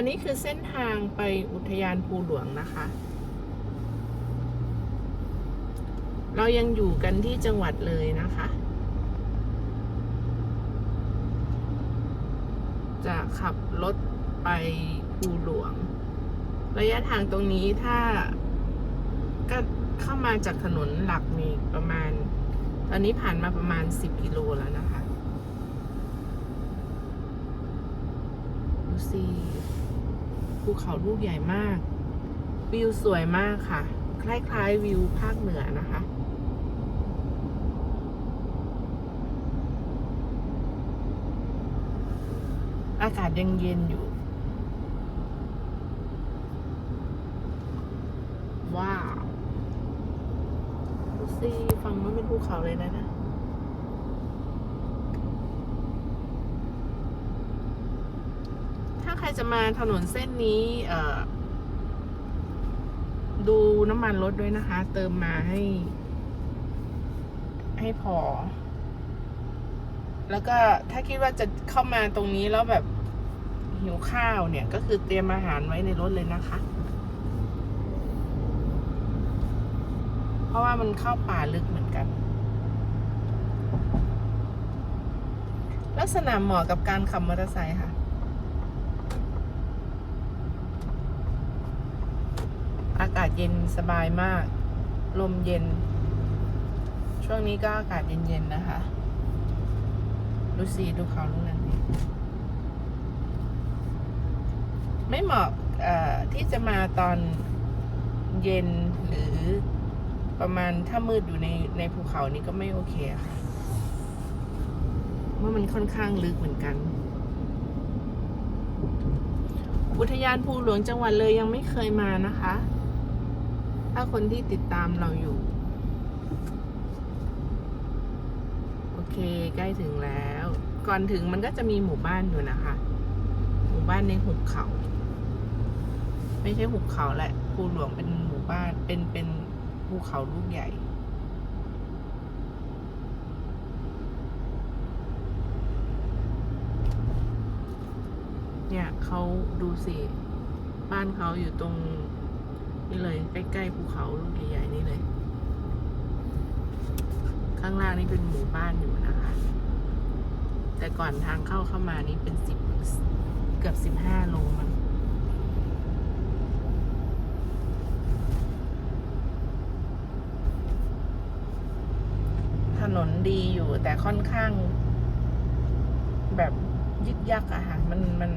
อันนี้คือเส้นทางไปอุทยานภูหลวงนะคะ เรายังอยู่กันที่จังหวัดเลยนะคะ จะขับรถไปภูหลวง ระยะทางตรงนี้ถ้าก็เข้ามาจากถนนหลักมีประมาณ ตอนนี้ผ่านมาประมาณ 10 กิโลแล้วนะคะ ดูสิ ภูเขาลูกใหญ่มาก วิวสวยมากค่ะ คล้ายๆวิวภาคเหนือนะคะอากาศยังเย็นอยู่ ว้าวดูสิฝั่งนู้นเป็นภูเขาเลยนะนะ ถ้าใค รจะมาถนนเส้นนี้เอ่อดูน้ำมันรถด้วยนะคะ เติมมาให้ ให้พอ แล้วก็ถ้าคิดว่าจะเข้ามาตรงนี้แล้วแบบหิวข้าวเนี่ย ก็คือเตรียมอาหารไว้ในรถเลยนะคะ เพราะว่ามันเข้าป่าลึกเหมือนกัน ลักษณะเหมาะกับการขับมอเตอร์ไซค์ค่ะ อากาศเย็นสบายมาก ลมเย็น ช่วงนี้ก็อากาศเย็นๆนะคะดูสิดูเขาลูกนั้นไม่เหมาะที่จะมาตอนเย็นหรือประมาณถ้ามืดอยู่ในในภูเขานี้ก็ไม่โอเคค่ะเพราะมันค่อนข้างลึกเหมือนกัน อุทยานภูหลวงจังหวัดเลยยังไม่เคยมานะคะ ถ้าคนที่ติดตามเราอยู่ โอเค ใกล้ถึงแล้ว ก่อนถึงมันก็จะมีหมู่บ้านอยู่นะคะ หมู่บ้านในหุบเขา ไม่ใช่หุบเขาแหละภูหลวงเป็นหมู่บ้านเป็นเป็นภูเขาลูกใหญ่เนี่ยเขาดูสิ บ้านเขาอยู่ตรง นี่เลย ใกล้ๆภูเขาลูกใหญ่ๆนี่เลย ข้างล่างนี่เป็นหมู่บ้านอยู่นะคะ แต่ก่อนทางเข้าเข้ามานี่เป็นสิบเกือบสิบห้าโลมันถนนดีอยู่แต่ค่อนข้าง แบบยึกยักอะค่ะ มันมัน